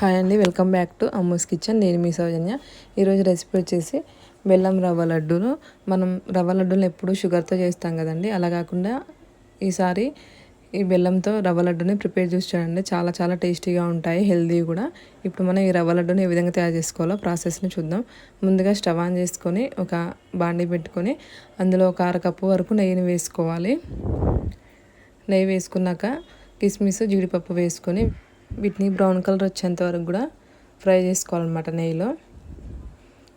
Hi అండి welcome back to Ammu's kitchen. నేను మీ సౌజన్య. ఈరోజు రెసిపీ వచ్చేసి బెల్లం రవ్వ లడ్డూను. మనం రవ్వ లడ్డూలు ఎప్పుడు షుగర్తో చేస్తాం కదండి. అలా కాకుండా ఈసారి ఈ బెల్లంతో రవ్వ లడ్డూని ప్రిపేర్ చేసి చూడండి. చాలా చాలా టేస్టీగా ఉంటాయి హెల్దీ కూడా. ఇప్పుడు మనం ఈ రవ్వ లడ్డూని ఏ విధంగా తయారు చేసుకోవాలో ప్రాసెస్ని చూద్దాం. ముందుగా స్టవ్ ఆన్ చేసుకొని ఒక బాండి పెట్టుకొని అందులో ఒక అరకప్పు వరకు నెయ్యిని వేసుకోవాలి. నెయ్యి వేసుకున్నాక కిస్మిస్ జీడిపప్పు వేసుకొని వీటిని బ్రౌన్ కలర్ వచ్చేంత వరకు కూడా ఫ్రై చేసుకోవాలన్నమాట నెయ్యిలో.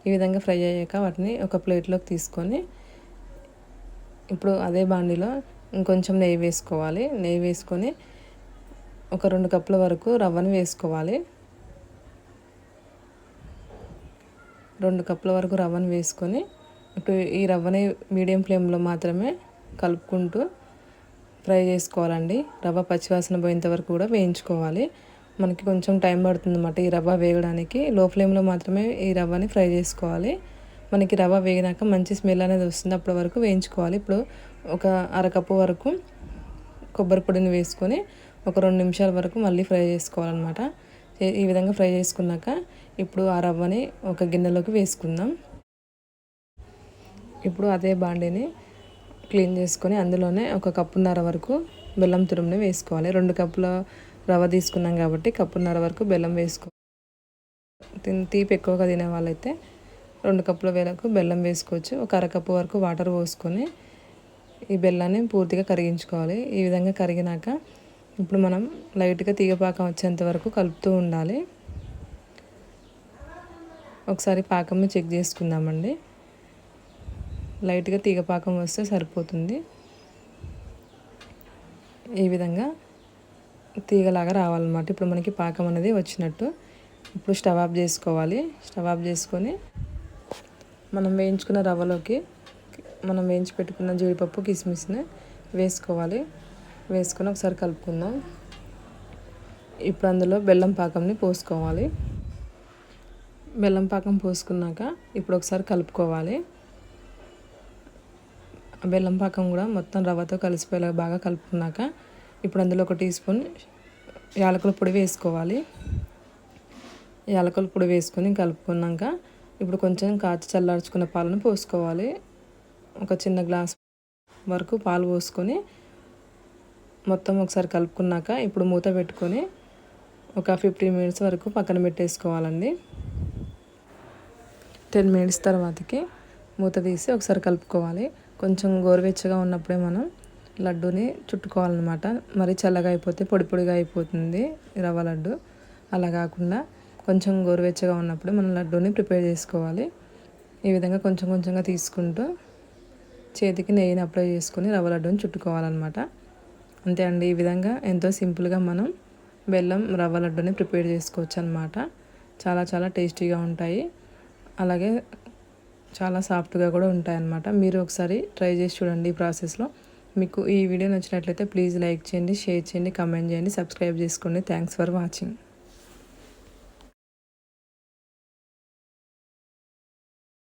ఈ విధంగా ఫ్రై అయ్యాక వాటిని ఒక ప్లేట్లోకి తీసుకొని ఇప్పుడు అదే బాండిలో ఇంకొంచెం నెయ్యి వేసుకోవాలి. నెయ్యి వేసుకొని ఒక రెండు కప్పుల వరకు రవ్వను వేసుకోవాలి. రెండు కప్పుల వరకు రవ్వను వేసుకొని ఇప్పుడు ఈ రవ్వని మీడియం ఫ్లేమ్లో మాత్రమే కలుపుకుంటూ ఫ్రై చేసుకోవాలండి. రవ్వ పచ్చివాసన పోయేంత వరకు కూడా వేయించుకోవాలి. మనకి కొంచెం టైం పడుతుంది అన్నమాట ఈ రవ్వ వేగడానికి. లో ఫ్లేమ్లో మాత్రమే ఈ రవ్వని ఫ్రై చేసుకోవాలి. మనకి రవ్వ వేగినాక మంచి స్మెల్ అనేది వస్తుంది. అప్పటి వరకు వేయించుకోవాలి. ఇప్పుడు ఒక అరకప్పు వరకు కొబ్బరి పొడిని వేసుకొని ఒక రెండు నిమిషాల వరకు మళ్ళీ ఫ్రై చేసుకోవాలన్నమాట. ఈ విధంగా ఫ్రై చేసుకున్నాక ఇప్పుడు ఆ రవ్వని ఒక గిన్నెలోకి వేసుకుందాం. ఇప్పుడు అదే బాండీని క్లీన్ చేసుకొని అందులోనే ఒక కప్పున్నర వరకు బెల్లం తురుముని వేసుకోవాలి. రెండు కప్పుల రవ్వ తీసుకున్నాం కాబట్టి కప్పున్నర వరకు బెల్లం వేసుకో తీపి ఎక్కువగా తినే వాళ్ళైతే రెండు కప్పుల వేలకు బెల్లం వేసుకోవచ్చు. ఒక అరకప్పు వరకు వాటర్ పోసుకొని ఈ బెల్లాన్ని పూర్తిగా కరిగించుకోవాలి. ఈ విధంగా కరిగినాక ఇప్పుడు మనం లైట్గా తీగపాకం వచ్చేంత వరకు కలుపుతూ ఉండాలి. ఒకసారి పాకంని చెక్ చేసుకుందామండి. లైట్గా తీగపాకం వస్తే సరిపోతుంది. ఈ విధంగా తీగలాగా రావాలన్నమాట. ఇప్పుడు మనకి పాకం అనేది వచ్చినట్టు. ఇప్పుడు స్టవ్ ఆఫ్ చేసుకోవాలి. స్టవ్ ఆఫ్ చేసుకొని మనం వేయించుకున్న రవ్వలోకి మనం వేయించి పెట్టుకున్న జీడిపప్పు కిస్మిస్ని వేసుకోవాలి. వేసుకొని ఒకసారి కలుపుకుందాం. ఇప్పుడు అందులో బెల్లం పాకంని పోసుకోవాలి. బెల్లం పాకం పోసుకున్నాక ఇప్పుడు ఒకసారి కలుపుకోవాలి. బెల్లం పాకం కూడా మొత్తం రవ్వతో కలిసిపోయేలా బాగా కలుపుకున్నాక ఇప్పుడు అందులో ఒక టీ స్పూన్ యాలకుల పొడి వేసుకోవాలి. యాలకుల పొడి వేసుకొని కలుపుకున్నాక ఇప్పుడు కొంచెం కాచి చల్లార్చుకున్న పాలను పోసుకోవాలి. ఒక చిన్న గ్లాస్ వరకు పాలు పోసుకొని మొత్తం ఒకసారి కలుపుకున్నాక ఇప్పుడు మూత పెట్టుకొని ఒక ఫిఫ్టీన్ మినిట్స్ వరకు పక్కన పెట్టేసుకోవాలండి. టెన్ మినిట్స్ తర్వాతకి మూత తీసి ఒకసారి కలుపుకోవాలి. కొంచెం గోరువెచ్చగా ఉన్నప్పుడే మనం లడ్డూని చుట్టుకోవాలన్నమాట. మరి చల్లగా అయిపోతే పొడి పొడిగా అయిపోతుంది రవ్వ లడ్డు. అలా కాకుండా కొంచెం గోరువెచ్చగా ఉన్నప్పుడు మనం లడ్డూని ప్రిపేర్ చేసుకోవాలి. ఈ విధంగా కొంచెం కొంచెంగా తీసుకుంటూ చేతికి నెయ్యిని అప్లై చేసుకొని రవ్వ లడ్డూని చుట్టుకోవాలన్నమాట. అంతే అండి ఈ విధంగా ఎంతో సింపుల్గా మనం బెల్లం రవ్వ లడ్డూని ప్రిపేర్ చేసుకోవచ్చు అనమాట చాలా చాలా టేస్టీగా ఉంటాయి. అలాగే చాలా సాఫ్ట్గా కూడా ఉంటాయన్నమాట. మీరు ఒకసారి ట్రై చేసి చూడండి ఈ ప్రాసెస్లో. మీకు ఈ వీడియో నచ్చినట్లయితే ప్లీజ్ లైక్ చేయండి షేర్ చేయండి కమెంట్ చేయండి సబ్స్క్రైబ్ చేసుకోండి. Thanks for watching.